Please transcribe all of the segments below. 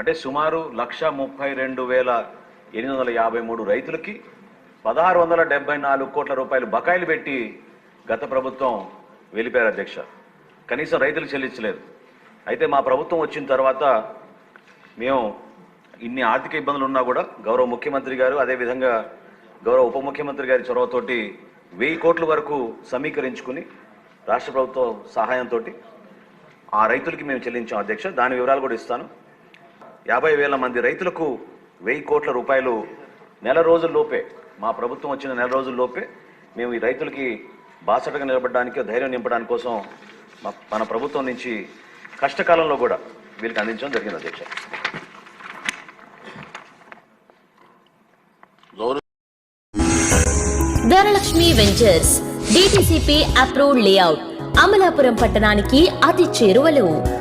అంటే సుమారు లక్ష ముప్పై రెండు వేల ఎనిమిది వందల యాభై మూడు రైతులకి పదహారు వందల డెబ్బై నాలుగు కోట్ల రూపాయలు బకాయిలు పెట్టి గత ప్రభుత్వం వెళ్ళిపోయారు అధ్యక్ష. కనీసం రైతులు చెల్లించలేదు. అయితే మా ప్రభుత్వం వచ్చిన తర్వాత మేము ఇన్ని ఆర్థిక ఇబ్బందులు ఉన్నా కూడా గౌరవ ముఖ్యమంత్రి గారు అదేవిధంగా గౌరవ ఉప ముఖ్యమంత్రి గారి చొరవతోటి వెయ్యి కోట్ల వరకు సమీకరించుకుని రాష్ట్ర ప్రభుత్వం సహాయంతో ఆ రైతులకి మేము చెల్లించాం అధ్యక్ష. దాని వివరాలు కూడా ఇస్తాను. యాభై వేల మంది రైతులకు వెయ్యి కోట్ల రూపాయలు నెల రోజుల్లోపే మా ప్రభుత్వం వచ్చిన నెల రోజుల్లోపే మేము ఈ రైతులకి బాసటగా నిలబడడానికి ధైర్యం నింపడానికి కోసం మన ప్రభుత్వం నుంచి కష్టకాలంలో కూడా వీళ్ళకి అందించడం జరిగింది అధ్యక్ష. Dhanalakshmi ventures DTCP approved layout Amalapuram పట్టణానికి అతి చేరువలో.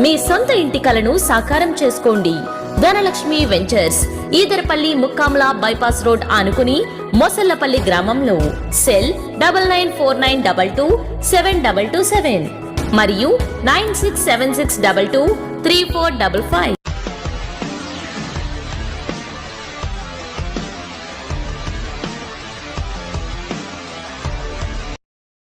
మీ సొంత ఇంటి కలను సాకారం చేసుకోండి. Dhanalakshmi ventures Edarapalli Mukkamala bypass road ఆనుకుని మొసల్లపల్లి గ్రామంలో cell double nine four nine double two seven double two seven మరియు nine six seven six double two three four double five.